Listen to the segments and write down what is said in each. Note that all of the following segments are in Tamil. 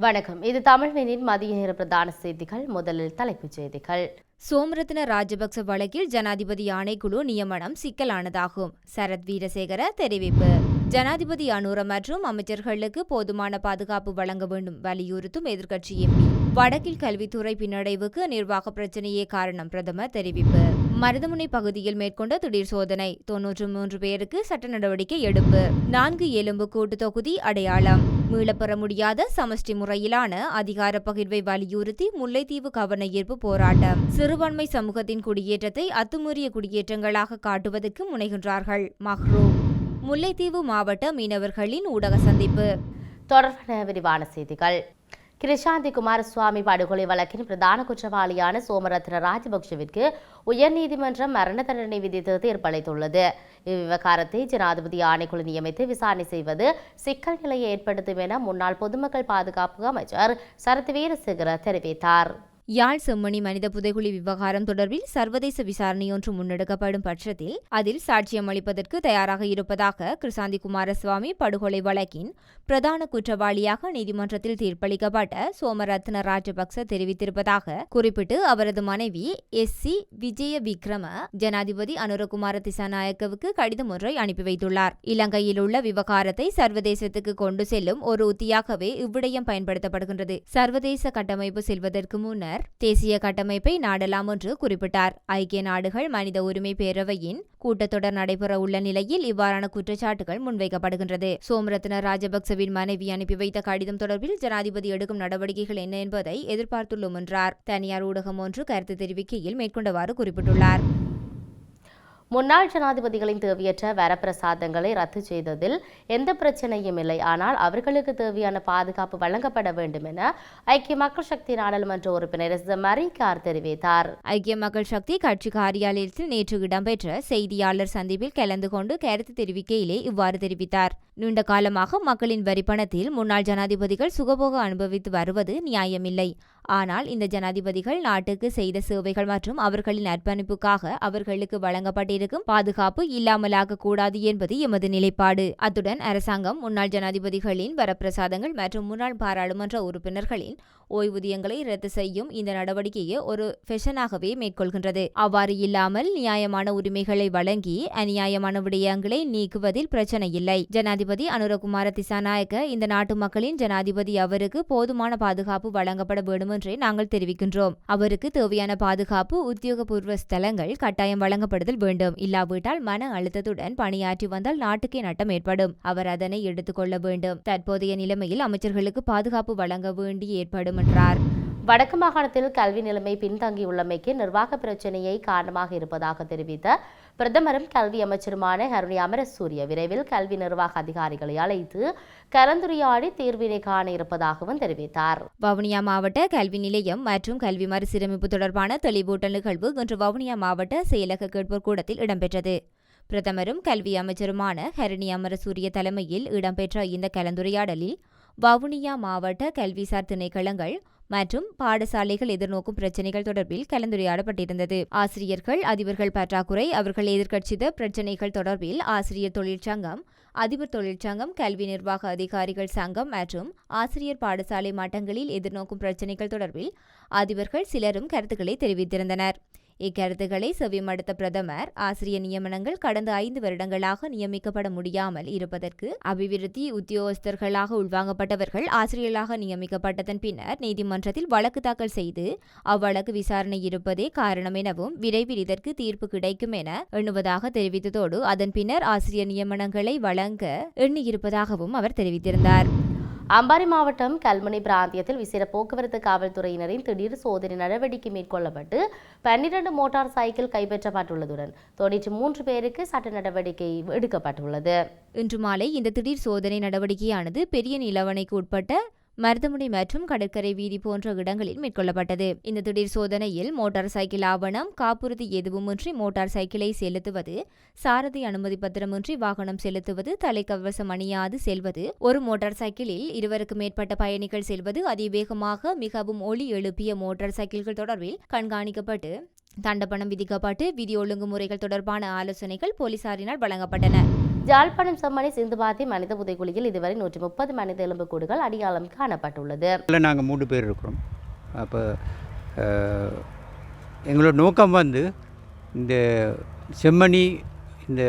வணக்கம். இது தமிழ்வெளியின் மதிய நேர பிரதான செய்திகள். முதலில் தலைப்புச் செய்திகள். சோமரத்ன ராஜபக்ச வழக்கில் ஜனாதிபதி ஆணைக்குழு நியமனம் சிக்கலானதாகும். சரத் வீரசேகர தெரிவிப்பு. ஜனாதிபதி அனுர மற்றும் அமைச்சர்களுக்கு போதுமான பாதுகாப்பு வழங்க வேண்டும் வலியுறுத்தும் எதிர்க்கட்சி எம்பி வடக்கில் கல்வித்துறை பின்னடைவுக்கு நிர்வாக பிரச்சனையே காரணம் பிரதமர் தெரிவிப்பு. மருதமுனை பகுதியில் மேற்கொண்ட திடீர் சோதனை தொன்னூற்று மூன்று பேருக்கு சட்ட நடவடிக்கை எடுப்பு. நான்கு எலும்பு கூட்டு தொகுதி அடையாளம். மீளப்பெற முடியாத சமஷ்டி முறையிலான அதிகார பகிர்வை வலியுறுத்தி முல்லைத்தீவு கவன ஈர்ப்பு போராட்டம். சிறுபான்மை சமூகத்தின் குடியேற்றத்தை அத்துமீறிய குடியேற்றங்களாக காட்டுவதற்கு முனைகின்றார்கள். மஹ்ரூ முல்லைத்தீவு மாவட்ட மீனவர்களின் ஊடக சந்திப்பு. தொடர்பான விரிவான செய்திகள். கிருஷாந்தி குமாரசுவாமி படுகொலை வழக்கின் பிரதான குற்றவாளியான சோமரத்ன ராஜபக்ஷவிற்கு உயர்நீதிமன்றம் மரண தண்டனை விதித்து தீர்ப்பளித்துள்ளது. இவ்விவகாரத்தை ஜனாதிபதி ஆணைக்குழு நியமித்து விசாரணை செய்வது சிக்கல் நிலையை ஏற்படுத்தும் என முன்னாள் பொதுமக்கள் பாதுகாப்பு அமைச்சர் சரத் வீரசேகர தெரிவித்தார். யாழ் செம்மணி மனித புதைகுழி விவகாரம் தொடர்பில் சர்வதேச விசாரணையொன்று முன்னெடுக்கப்படும் பட்சத்தில் அதில் சாட்சியம் அளிப்பதற்கு தயாராக இருப்பதாக கிருசாந்தி குமாரசுவாமி படுகொலை வழக்கின் பிரதான குற்றவாளியாக நீதிமன்றத்தில் தீர்ப்பளிக்கப்பட்ட சோமரத்ன ராஜபக்ச தெரிவித்திருப்பதாக குறிப்பிட்டு அவரது மனைவி எஸ் சி விஜய விக்ரம ஜனாதிபதி அனுரகுமார திசாநாயக்கவுக்கு கடிதம் ஒன்றை அனுப்பி வைத்துள்ளார். இலங்கையில் உள்ள விவகாரத்தை சர்வதேசத்துக்கு கொண்டு செல்லும் ஒரு உத்தியாகவே இவ்விடயம் பயன்படுத்தப்படுகின்றது. சர்வதேச கட்டமைப்பு செல்வதற்கு முன்னர் தேசிய கட்டமைப்பை நாடலாம் என்று குறிப்பிட்டார். ஐக்கிய நாடுகள் மனித உரிமை பேரவையின் கூட்டத்தொடர் நடைபெற உள்ள நிலையில் இவ்வாறான குற்றச்சாட்டுகள் முன்வைக்கப்படுகின்றது. சோமரத்ன ராஜபக்சவின் மனைவி அனுப்பி வைத்த கடிதம் தொடர்பில் ஜனாதிபதி எடுக்கும் நடவடிக்கைகள் என்ன என்பதை எதிர்பார்த்துள்ளோம் என்றார். தனியார் ஊடகம் ஒன்று கருத்து தெரிவிக்கையில் மேற்கொண்டவாறு குறிப்பிட்டுள்ளார். முன்னாள் ஜனாதிபதிகளின் தேவையற்ற வரப்பிரசாதங்களை ரத்து செய்ததில் எந்த பிரச்சனையும் இல்லை. ஆனால் அவர்களுக்கு தேவையான பாதுகாப்பு வழங்கப்பட வேண்டும் என ஐக்கிய மக்கள் சக்தி நாடாளுமன்ற உறுப்பினர் எஸ். மரிகார் தெரிவித்தார். ஐக்கிய மக்கள் சக்தி கட்சி காரியாலயத்தில் நேற்று இடம்பெற்ற செய்தியாளர் சந்திப்பில் கலந்து கொண்டு கருத்து தெரிவிக்கையிலே இவ்வாறு தெரிவித்தார். நீண்ட காலமாக மக்களின் வரிப்பணத்தில் முன்னாள் ஜனாதிபதிகள் சுகபோக அனுபவித்து வருவது நியாயமில்லை. ஆனால் இந்த ஜனாதிபதிகள் நாட்டுக்கு செய்த சேவைகள் மற்றும் அவர்களின் அர்ப்பணிப்புக்காக அவர்களுக்கு வழங்கப்பட்டிருக்கும் பாதுகாப்பு இல்லாமலாக கூடாது என்பது எமது நிலைப்பாடு. அத்துடன் அரசாங்கம் முன்னாள் ஜனாதிபதிகளின் வரப்பிரசாதங்கள் மற்றும் முன்னாள் பாராளுமன்ற உறுப்பினர்களின் ஓய்வூதியங்களை ரத்து செய்யும் இந்த நடவடிக்கையை ஒரு ஃபெஷனாகவே மேற்கொள்கின்றது. அவ்வாறு இல்லாமல் நியாயமான உரிமைகளை வழங்கி அநியாயமான விடயங்களை நீக்குவதில் பிரச்சனை இல்லை. ஜனாதிபதி அனுரகுமார திசாநாயக்க இந்த நாட்டு மக்களின் ஜனாதிபதி அவருக்கு போதுமான பாதுகாப்பு வழங்கப்பட வேண்டும் என்றே நாங்கள் தெரிவிக்கின்றோம். அவருக்கு தேவையான பாதுகாப்பு உத்தியோகபூர்வ ஸ்தலங்கள் கட்டாயம் வழங்கப்படுதல் வேண்டும். இல்லாவிட்டால் மன அழுத்தத்துடன் பணியாற்றி வந்தால் நாட்டுக்கே நட்டம் ஏற்படும். அவர் அதனை எடுத்துக்கொள்ள வேண்டும். தற்போதைய நிலைமையில் அமைச்சர்களுக்கு பாதுகாப்பு வழங்க வேண்டி ஏற்படும் என்றார். வடக்கு மாகாணத்தில் கல்வி நிலைமை பின்தங்கியுள்ளமைக்கு நிர்வாக பிரச்சினையை காரணமாக இருப்பதாக தெரிவித்த பிரதமரும் கல்வி அமைச்சருமான ஹருணி அமரசூரிய விரைவில் கல்வி நிர்வாக அதிகாரிகளை அழைத்து கலந்துரையாடி தீர்வினை காண இருப்பதாகவும் தெரிவித்தார். வவுனியா மாவட்ட கல்வி நிலையம் மற்றும் கல்வி மறுசீரமைப்பு தொடர்பான தெளிவூட்டல் நிகழ்வு இன்று வவுனியா மாவட்ட செயலக கேட்போர் கூடத்தில் இடம்பெற்றது. பிரதமரும் கல்வி அமைச்சருமான ஹரிணி அமரசூரிய தலைமையில் இடம்பெற்ற இந்த கலந்துரையாடலில் வவுனியா மாவட்ட கல்விசார் திணைக்களங்கள் மற்றும் பாடசாலைகள் எதிர்நோக்கும் பிரச்சினைகள் தொடர்பில் கலந்துரையாடப்பட்டிருந்தது. ஆசிரியர்கள் அதிபர்கள் பற்றாக்குறை அவர்கள் எதிர்கட்சித பிரச்சினைகள் தொடர்பில் ஆசிரியர் தொழிற்சங்கம் அதிபர் தொழிற்சங்கம் கல்வி நிர்வாக அதிகாரிகள் சங்கம் மற்றும் ஆசிரியர் பாடசாலை மட்டங்களில் எதிர்நோக்கும் பிரச்சினைகள் தொடர்பில் அதிபர்கள் சிலரும் கருத்துக்களை தெரிவித்திருந்தனர். இக்கருத்துக்களை செவிமடுத்த பிரதமர் ஆசிரியர் நியமனங்கள் கடந்த ஐந்து வருடங்களாக நியமிக்கப்பட முடியாமல் இருப்பதற்கு அபிவிருத்தி உத்தியோகஸ்தர்களாக உள்வாங்கப்பட்டவர்கள் ஆசிரியர்களாக நியமிக்கப்பட்டதன் பின்னர் நீதிமன்றத்தில் வழக்கு தாக்கல் செய்து அவ்வழக்கு விசாரணை இருப்பதே காரணம் எனவும் விரைவில் இதற்கு தீர்ப்பு கிடைக்கும் என எண்ணுவதாக தெரிவித்ததோடு அதன் பின்னர் ஆசிரியர் நியமனங்களை வழங்க எண்ணியிருப்பதாகவும் அவர் தெரிவித்திருந்தார். அம்பாறை மாவட்டம் கல்முனை பிராந்தியத்தில் விசேட போக்குவரத்து காவல்துறையினரின் திடீர் சோதனை நடவடிக்கை மேற்கொள்ளப்பட்டு பன்னிரண்டு மோட்டார் சைக்கிள் கைப்பற்றப்பட்டுள்ளதுடன் தொன்னூற்றி மூன்று பேருக்கு சட்ட நடவடிக்கை எடுக்கப்பட்டுள்ளது. இன்று மாலை இந்த திடீர் சோதனை நடவடிக்கையானது பெரிய நிலவனைக்கு உட்பட்ட மருதமுனை மற்றும் கடற்கரை வீதி போன்ற இடங்களில் மேற்கொள்ளப்பட்டது. இந்த திடீர் சோதனையில் மோட்டார் சைக்கிள் ஆவணம் காப்புறுதி எதுவுமின்றி மோட்டார் சைக்கிளை செலுத்துவது சாரதி அனுமதி பத்திரமின்றி வாகனம் செலுத்துவது தலைக்கவசம் அணியாது செல்வது ஒரு மோட்டார் சைக்கிளில் இருவருக்கு மேற்பட்ட பயணிகள் செல்வது அதிவேகமாக மிகவும் ஒளி எழுப்பிய மோட்டார் சைக்கிள்கள் தொடர்பில் கண்காணிக்கப்பட்டு தண்டப்பணம் விதிக்கப்பட்டு விதி ஒழுங்குமுறைகள் தொடர்பான ஆலோசனைகள் போலீசாரினால் வழங்கப்பட்டன. ஜாழ்ப்பாணம் செம்மணி சிந்துபாத்தி மனித புதைக்குழியில் இதுவரை நூற்றி முப்பது மனித எலும்புக்கூடுகள் அடையாளம் காணப்பட்டுள்ளது. இதில் நாங்கள் மூணு பேர் இருக்கிறோம். அப்போ எங்களோட நோக்கம் வந்து இந்த செம்மணி இந்த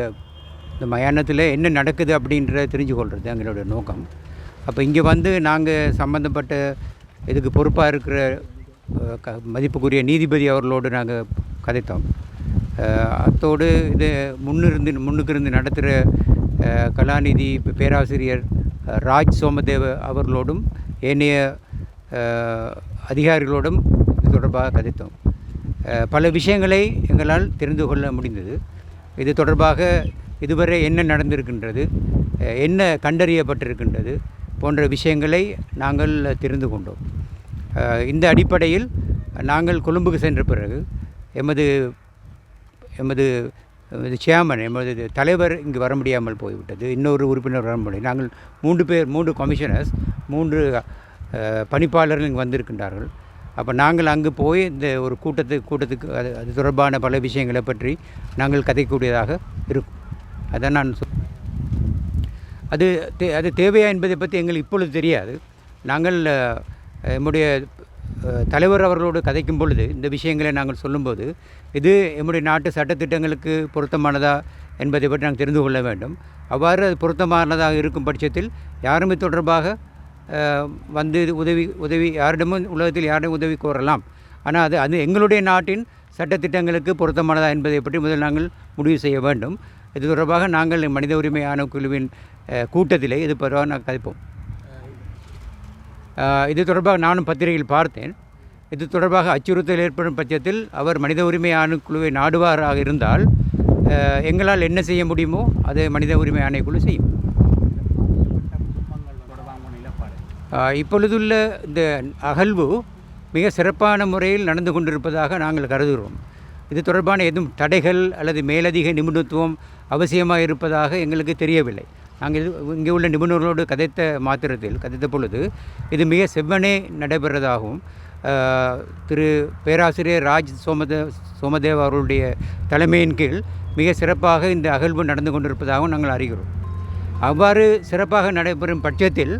இந்த மயானத்தில் என்ன நடக்குது அப்படின்றத தெரிஞ்சு கொள்வது எங்களோட நோக்கம். அப்போ இங்கே வந்து நாங்கள் சம்மந்தப்பட்ட இதுக்கு பொறுப்பாக இருக்கிற க மதிப்புக்குரிய நீதிபதி அவர்களோடு நாங்கள் கதைத்தோம். அத்தோடு இது முன்னிருந்து முன்னுக்கு இருந்து நடத்துகிற கலாநிதி பேராசிரியர் ராஜ் சோமதேவ அவர்களோடும் ஏனைய அதிகாரிகளோடும் இது தொடர்பாக கதைத்தோம். பல விஷயங்களை எங்களால் தெரிந்து கொள்ள முடிந்தது. இது தொடர்பாக இதுவரை என்ன நடந்திருக்கின்றது என்ன கண்டறியப்பட்டிருக்கின்றது போன்ற விஷயங்களை நாங்கள் தெரிந்து கொண்டோம். இந்த அடிப்படையில் நாங்கள் கொழும்புக்கு சென்ற பிறகு எமது எமது எமது சேர்மன் எமது தலைவர் இங்கு வர முடியாமல் போய்விட்டது. இன்னொரு உறுப்பினர் வர முடியும் நாங்கள் மூன்று பேர் மூன்று கமிஷனர்ஸ் மூன்று பணிப்பாளர்கள் இங்கு வந்திருக்கின்றார்கள். அப்போ நாங்கள் அங்கு போய் இந்த ஒரு கூட்டத்துக்கு கூட்டத்துக்கு அது அது தொடர்பான பல விஷயங்களை பற்றி நாங்கள் கதைக்கூடியதாக இருக்கும். அதை நான் சொல் அது தே அது தேவையா என்பதை பற்றி எங்களுக்கு இப்பொழுது தெரியாது. நாங்கள் என்னுடைய எம்முடைய தலைவர் அவர்களோடு கதைக்கும் பொழுது இந்த விஷயங்களை நாங்கள் சொல்லும்போது இது எம்முடைய நாட்டு சட்டத்திட்டங்களுக்கு பொருத்தமானதா என்பதை பற்றி நாங்கள் தெரிந்து கொள்ள வேண்டும். அவ்வாறு அது பொருத்தமானதாக இருக்கும் பட்சத்தில் யாரும் இது தொடர்பாக வந்து இது உதவி உதவி யாரிடமும் உலகத்தில் யாரிடம் உதவி கோரலாம். ஆனால் அது அது எங்களுடைய நாட்டின் சட்டத்திட்டங்களுக்கு பொருத்தமானதா என்பதை பற்றி முதல் நாங்கள் முடிவு செய்ய வேண்டும். இது தொடர்பாக நாங்கள் மனித உரிமை ஆணைக்குழுவின் கூட்டத்திலே இது பரவாக நாங்கள் கதைப்போம். இது தொடர்பாக நானும் பத்திரிகையில் பார்த்தேன். இது தொடர்பாக அச்சுறுத்தல் ஏற்படும் பட்சத்தில் அவர் மனித உரிமை ஆணைக்குழுவை நாடுவாராக இருந்தால் எங்களால் என்ன செய்ய முடியுமோ அதை மனித உரிமை ஆணைக்குழு செய்யும். இப்பொழுதுள்ள இந்த அகழ்வு மிக சிறப்பான முறையில் நடந்து கொண்டிருப்பதாக நாங்கள் கருதுகிறோம். இது தொடர்பான எதுவும் தடைகள் அல்லது மேலதிக நிபுணத்துவம் அவசியமாக இருப்பதாக எங்களுக்கு தெரியவில்லை. நாங்கள் இது இங்கே உள்ள நிபுணர்களோடு கதைத்த மாத்திரத்தில் கதைத்த பொழுது இது மிக செவ்வனே நடைபெறதாகவும் திரு பேராசிரியர் ராஜ் சோமதே சோமதேவ் அவர்களுடைய தலைமையின் கீழ் மிக சிறப்பாக இந்த அகழ்வு நடந்து கொண்டிருப்பதாகவும் நாங்கள் அறிகிறோம். அவ்வாறு சிறப்பாக நடைபெறும் பட்சத்தில்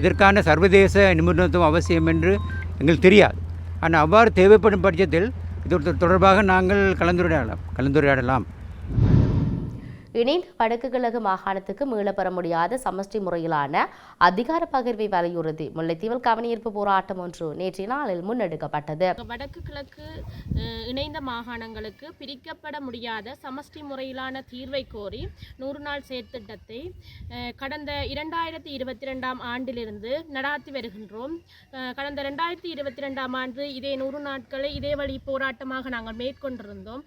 இதற்கான சர்வதேச நிபுணத்துவம் அவசியம் என்று எங்களுக்கு தெரியாது. ஆனால் அவ்வாறு தேவைப்படும் பட்சத்தில் இது தொடர்பாக நாங்கள் கலந்துரையாடலாம் கலந்துரையாடலாம். இணைந்த வடக்கு கிழக்கு மாகாணத்துக்கு மீளப்பெற முடியாத சமஷ்டி முறையிலான அதிகார பகிர்வை வலியுறுத்தி முல்லைத்தீவில் கவனியீர்ப்பு போராட்டம் ஒன்று நேற்றைய நாளில் முன்னெடுக்கப்பட்டது. வடக்கு கிழக்கு இணைந்த மாகாணங்களுக்கு பிரிக்கப்பட முடியாத சமஷ்டி முறையிலான தீர்வை கோரி நூறு நாள் செயற்திட்டத்தை கடந்த இரண்டாயிரத்தி இருபத்தி ரெண்டாம் ஆண்டிலிருந்து நடாத்தி வருகின்றோம். கடந்த ரெண்டாயிரத்தி இருபத்தி ரெண்டாம் ஆண்டு இதே நூறு நாட்களை இதே வழி போராட்டமாக நாங்கள் மேற்கொண்டிருந்தோம்.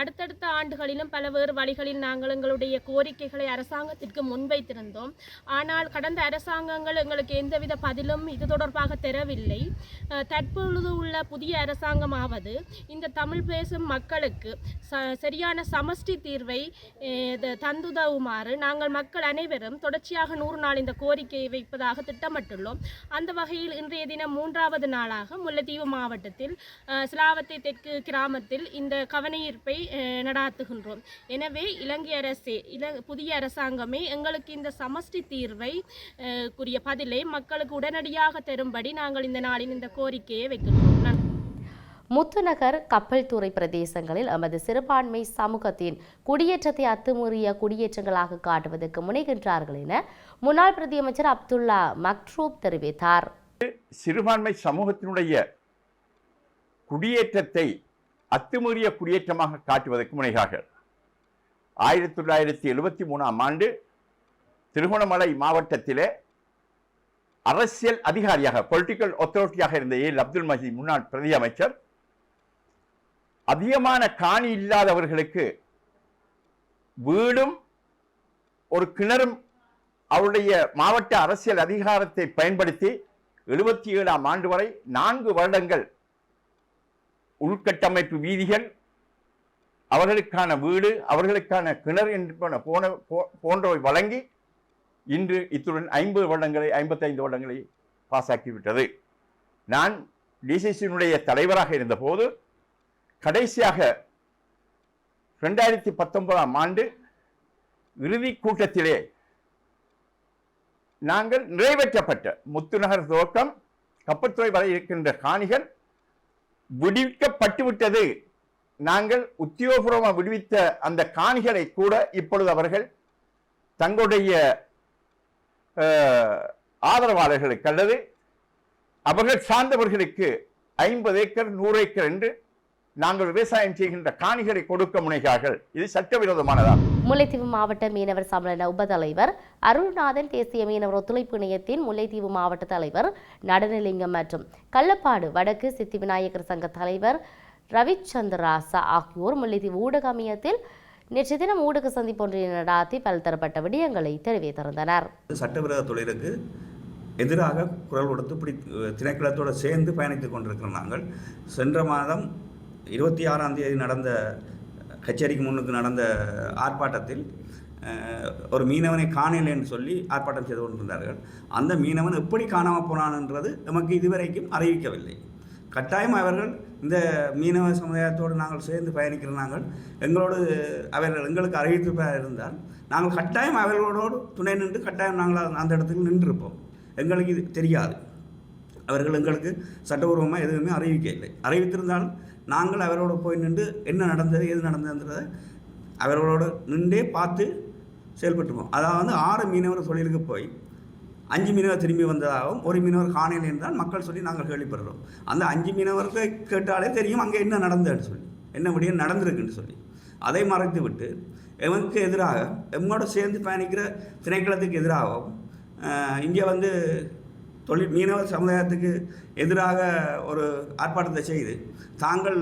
அடுத்தடுத்த ஆண்டுகளிலும் பல வேறு வழிகளில் நாங்கள் எங்களுடைய கோரிக்கைகளை அரசாங்கத்திற்கு முன்வைத்திருந்தோம். ஆனால் கடந்த அரசாங்கங்கள் எங்களுக்கு எந்தவித பதிலும் இது தொடர்பாக தரவில்லை. தற்பொழுது உள்ள புதிய அரசாங்கமாவது இந்த தமிழ் பேசும் மக்களுக்கு ச சரியான சமஷ்டி தீர்வை தந்துதவுமாறு நாங்கள் மக்கள் அனைவரும் தொடர்ச்சியாக நூறு நாள் இந்த கோரிக்கையை வைப்பதாக திட்டமிட்டுள்ளோம். அந்த வகையில் இன்றைய தினம் மூன்றாவது நாளாக முல்லைத்தீவு மாவட்டத்தில் சிலாவத்தை தெற்கு கிராமத்தில் இந்த கவனஈர்ப்பை நடாத்துகின்றோம். எனவே இலங்கை அரசு இல புதிய அரசாங்கமே எங்களுக்கு இந்த சமஷ்டி தீர்வை குறிய பதிலை மக்களுக்கு உடனடியாக தரும்படி நாங்கள் இந்த நாளில் இந்த கோரிக்கையை வைக்கின்றோம். முத்துநகர் கப்பல் துறை பிரதேசங்களில் எமது சிறுபான்மை சமூகத்தின் குடியேற்றத்தை அத்துமீறிய குடியேற்றங்களாக காட்டுவதற்கு முனைகின்றார்கள் என முன்னாள் பிரதியமைச்சர் அப்துல்லா மக்ரூப் தெரிவித்தார். சிறுபான்மை சமூகத்தினுடைய குடியேற்றத்தை அத்துமீறிய குடியேற்றமாக காட்டுவதற்கு முனைகிறார்கள். ஆயிரத்தி தொள்ளாயிரத்தி எழுபத்தி மூணாம் ஆண்டு திருகோணமலை மாவட்டத்திலே அரசியல் அதிகாரியாக பொலிட்டிக்கல் அத்தாரிட்டியாக இருந்த ஏ அப்துல் மஜீத் முன்னாள் பிரதி அமைச்சர். அதிகமான காணி இல்லாதவர்களுக்கு வீடும் ஒரு கிணறும் அவருடைய மாவட்ட அரசியல் அதிகாரத்தை பயன்படுத்தி எழுபத்தி ஏழாம் ஆண்டு வரை நான்கு வருடங்கள் உள்கட்டமைப்பு வீதிகள் அவர்களுக்கான வீடு அவர்களுக்கான கிணறு என்று போன போன போ- போன்றவை வழங்கி இன்று இத்துடன் ஐம்பது வருடங்களை ஐம்பத்தைந்து வருடங்களை பாசாக்கிவிட்டது. நான் டிசிசியினுடைய தலைவராக இருந்தபோது கடைசியாக ரெண்டாயிரத்தி பத்தொன்பதாம் ஆண்டு இறுதி கூட்டத்திலே நாங்கள் நிறைவேற்றப்பட்ட முத்துநகர் துவக்கம் கப்பத்துறை வரை இருக்கின்ற காணிகள் விடுவிக்கப்பட்டுவிட்டது. நாங்கள் உத்தியோகபூர்வமாக விடுவித்த அந்த காணிகளை கூட இப்பொழுது அவர்கள் தங்களுடைய அஹ், ஆதரவாளர்களுக்கு அல்லது அவர்கள் சார்ந்தவர்களுக்கு ஐம்பது ஏக்கர் நூறு ஏக்கர் என்று நாங்கள் விவசாயம் செய்கின்ற காணிகளை கொடுக்க முனைகிறார்கள். இது சட்டவிரோதமானதா? முல்லைத்தீவு மாவட்ட மீனவர் சம்மேளன உபதலைவர் அருள்நாதன் தேசிய மீனவர் ஒத்துழைப்பு இணையத்தின் முல்லைத்தீவு மாவட்ட தலைவர் நடனலிங்கம் மற்றும் கள்ளப்பாடு வடக்கு சித்தி விநாயகர் சங்க தலைவர் ரவிச்சந்திராசா ஆகியோர் முல்லைத்தீவு ஊடக அமையத்தில் நேற்று தினம் ஊடக சந்திப்பொன்றை நடாத்தி பல்தரப்பட்ட விடயங்களை தெரிவித்திருந்தனர். சட்டவிரோத தொழிலுக்கு எதிராக குரல் கொடுத்து இப்படி திணைக்களத்தோடு சேர்ந்து பயணித்துக் கொண்டிருக்கிறோம் நாங்கள் சென்ற மாதம் இருபத்தி ஆறாம் தேதி நடந்த கச்சேரிக்கு முன்னுக்கு நடந்த ஆர்ப்பாட்டத்தில் ஒரு மீனவனை காணலை என்று சொல்லி ஆர்ப்பாட்டம் செய்து கொண்டிருந்தார்கள். அந்த மீனவன் எப்படி காணாமல் போனான்ன்றது நமக்கு இதுவரைக்கும் அறிவிக்கவில்லை. கட்டாயம் அவர்கள் இந்த மீனவ சமுதாயத்தோடு நாங்கள் சேர்ந்து பயணிக்கிற நாங்கள் எங்களோடு அவர்கள் எங்களுக்கு அறிவித்து இருந்தால் நாங்கள் கட்டாயம் அவர்களோடு துணை நின்று கட்டாயம் நாங்கள் அந்த இடத்துக்கு நின்றிருப்போம். எங்களுக்கு இது தெரியாது. அவர்கள் எங்களுக்கு சட்டபூர்வமாக எதுவுமே அறிவிக்கவில்லை அறிவித்திருந்தாலும் நாங்கள் அவரோடு போய் நின்று என்ன நடந்தது எது நடந்ததுன்றதை அவர்களோடு நின்றே பார்த்து செயல்பட்டுப்போம். அதாவது வந்து ஆறு மீனவர் தொழிலுக்கு போய் அஞ்சு மீனவர் திரும்பி வந்ததாகவும் ஒரு மீனவர் காணையில் என்றால் மக்கள் சொல்லி நாங்கள் கேள்விப்படுறோம். அந்த அஞ்சு மீனவர்களை கேட்டாலே தெரியும் அங்கே என்ன நடந்ததுன்னு சொல்லி. என்ன முடியும் நடந்திருக்குன்னு சொல்லி. அதை மறைத்து விட்டு எவனுக்கு எதிராக எம்மோட சேர்ந்து பயணிக்கிற திணைக்களத்துக்கு எதிராகவும் இங்கே வந்து தொழில் மீனவர் சமுதாயத்துக்கு எதிராக ஒரு ஆர்ப்பாட்டத்தை செய்து தாங்கள்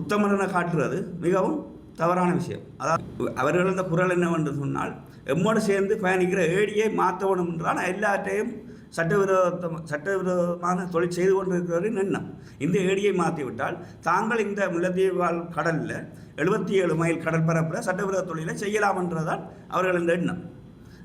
உத்தமரனை காட்டுறது மிகவும் தவறான விஷயம். அதாவது அவர்கள் குரல் என்னவென்று சொன்னால் எம்மோடு சேர்ந்து பயணிக்கிற ஏடியை மாற்ற வேணும் என்றால் எல்லாற்றையும் சட்டவிரோத சட்டவிரோதமான தொழில் செய்து கொண்டிருக்கிறவரின் எண்ணம். இந்த ஏடியை மாற்றிவிட்டால் தாங்கள் இந்த முல்லத்தீவால் கடலில் எழுபத்தி ஏழு மைல் கடற்பரப்பில் சட்டவிரோத தொழிலை செய்யலாம் என்றதான் அவர்கள் இந்த எண்ணம்.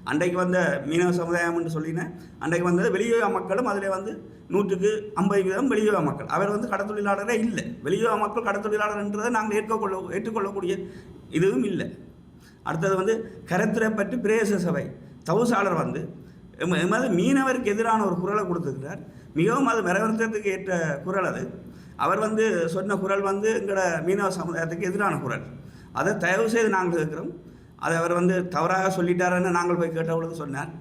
அன்றைக்கு வந்த மீனவ சமுதாயம் என்று சொல்லினேன் அன்றைக்கு வந்தது வெளியுறவு மக்களும் அதில் வந்து நூற்றுக்கு ஐம்பது வீதம் வெளியுறவு மக்கள். அவர் வந்து கடத்தொழிலாளரே இல்லை. வெளியுறவு மக்கள் கடத்தொழிலாளர்ன்றதை நாங்கள் ஏற்றுக்கொள்ள ஏற்றுக்கொள்ளக்கூடிய இதுவும் இல்லை. அடுத்தது வந்து கரத்திரை பற்றி பிரேச சபை தவுசாளர் வந்து எமது மீனவருக்கு எதிரான ஒரு குரலை கொடுத்துருக்கிறார். மிகவும் அது வரவேற்கிறதுக்கு ஏற்ற குரல் அது. அவர் வந்து சொன்ன குரல் வந்து எங்களோட மீனவ சமுதாயத்துக்கு எதிரான குரல். அதை தயவு செய்து நாங்கள் இருக்கிறோம் அதை அவர் வந்து தவறாக சொல்லிட்டாருன்னு நாங்கள் போய் கேட்டவளுக்கு சொன்னார்.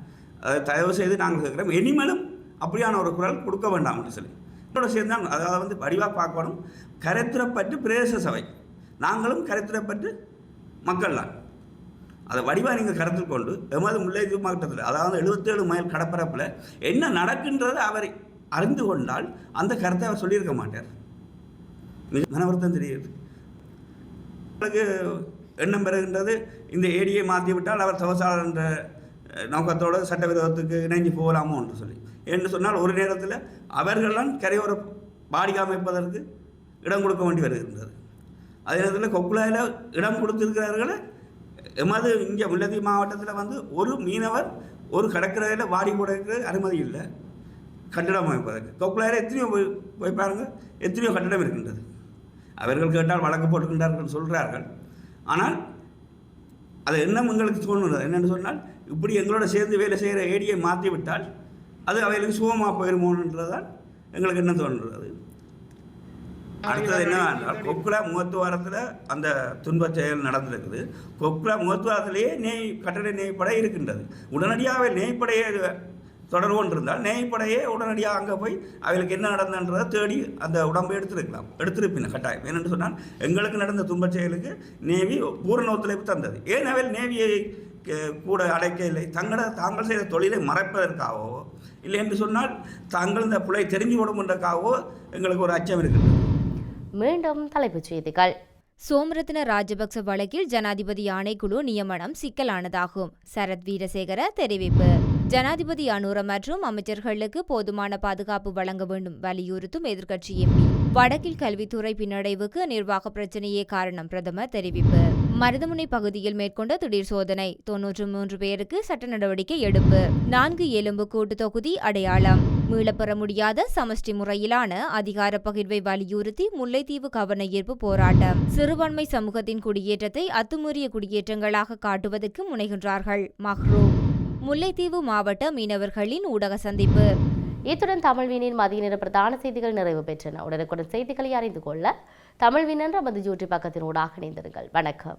அதை தயவு செய்து நாங்கள் கேட்குறோம். இனிமேலும் அப்படியான ஒரு குரல் கொடுக்க வேண்டாம் என்று சொல்லி. இதோட சேர்ந்து அதாவது வந்து வடிவாக பார்க்கணும். கரைத்திரப்பட்டு பிரதேச சபை. நாங்களும் கரைத்திரப்பட்டு மக்கள் தான். அதை வடிவாக நீங்கள் கருத்தில் கொண்டு எமது முல்லைத்தீவு மாவட்டத்தில் அதாவது எழுபத்தேழு மைல் கடப்பரப்பில் என்ன நடக்குன்றதை அவர் அறிந்து கொண்டால் அந்த கருத்தை அவர் சொல்லியிருக்க மாட்டார். மிக மனவருத்தம் தெரியுது உங்களுக்கு எண்ணம் பெறுகின்றது. இந்த ஏடியை மாற்றி விட்டால் அவர் தவசாளர் என்ற நோக்கத்தோடு சட்டவிரோதத்துக்கு இணைஞ்சு போகலாமோ என்று சொல்லி. என்று சொன்னால் ஒரு நேரத்தில் அவர்கள்லாம் கரையோர பாடி அமைப்பதற்கு இடம் கொடுக்க வேண்டி வருகின்றது. அதே நேரத்தில் கொக்குலாயில் இடம் கொடுத்திருக்கிறார்களே எமது இங்கே முல்லதி மாவட்டத்தில் வந்து ஒரு மீனவர் ஒரு கடற்கரையில் வாடி போடுறதுக்கு அனுமதி இல்லை. கட்டிடம் அமைப்பதற்கு. கொக்குலாயில் எத்தனையோ போய் போய் பாருங்கள் எத்தனையோ கட்டிடம் இருக்கின்றது. அவர்கள் கேட்டால் வழக்கு போட்டுக்கின்றார்கள் சொல்கிறார்கள் ஆனால் அது என்ன எங்களுக்கு தோணுது என்னென்னு சொன்னால் இப்படி எங்களோட சேர்ந்து வேலை செய்கிற ஏடியை மாற்றி விட்டால் அது அவைகளுக்கு சுகமாக போயிருமோன்றதான் எங்களுக்கு என்ன தோன்றுறது அடுத்தது என்ன என்றால் கொக்குலா முகத்துவாரத்தில் அந்த துன்பச் செயல் நடந்திருக்குது. கொக்குலா முகத்துவாரத்திலேயே நெய் கட்டட நெய்ப்படை இருக்கின்றது. உடனடியாக நெய்ப்படையை தொடர்பு கொண்டிருந்தால் நெய்ப்படையே உடனடியாக அங்கே போய் அவளுக்கு என்ன நடந்தன்றதை தேடி அந்த உடம்பை எடுத்திருக்கலாம். எடுத்திருப்பின கட்டாயம். ஏனென்று சொன்னால் எங்களுக்கு நடந்த துன்பச் செயலுக்கு நேவி பூரண ஒத்துழைப்பு தந்தது. ஏன் அவள் நேவியை கூட அடைக்க இல்லை தங்கள தாங்கள் செய்த தொழிலை மறைப்பதற்காகவோ இல்லை என்று சொன்னால் தாங்கள் இந்த பிள்ளை தெரிஞ்சு கொடுக்கின்றக்காகவோ எங்களுக்கு ஒரு அச்சம் இருக்குது மீண்டும் தலைப்புச் செய்திகள். சோமரத்ன ராஜபக்ச வழக்கில் ஜனாதிபதி ஆணைக்குழு நியமனம் சிக்கலானதாகும். சரத் வீரசேகர தெரிவிப்பு. ஜனாதிபதி அனுர மற்றும் அமைச்சர்களுக்கு போதுமான பாதுகாப்பு வழங்க வேண்டும் வலியுறுத்தும் எதிர்க்கட்சி எம்பி வடக்கில் கல்வித்துறை பின்னடைவுக்கு நிர்வாக பிரச்சனையே காரணம் பிரதமர் தெரிவிப்பு. மருதமுனை பகுதியில் மேற்கொண்ட திடீர் சோதனை தொன்னூற்று மூன்று பேருக்கு சட்ட நடவடிக்கை எடுப்பு. நான்கு எலும்பு கூட்டு தொகுதி அடையாளம். மீளப்பெற முடியாத சமஷ்டி முறையிலான அதிகார பகிர்வை வலியுறுத்தி முல்லைத்தீவு கவன ஈர்ப்பு போராட்டம். சிறுபான்மை சமூகத்தின் குடியேற்றத்தை அத்துமீறிய குடியேற்றங்களாக காட்டுவதற்கு முனைகின்றார்கள். மஹ்ரூ முல்லைத்தீவு மாவட்ட மீனவர்களின் ஊடக சந்திப்பு. இத்துடன் தமிழ்வீனின் மதிய நேர பிரதான செய்திகள் நிறைவு பெற்றன. உடனுக்குடன் செய்திகளை அறிந்து கொள்ள தமிழ்வீன் நமது ஜூட்டி பக்கத்தின் ஊடாக இணைந்திருங்கள். வணக்கம்.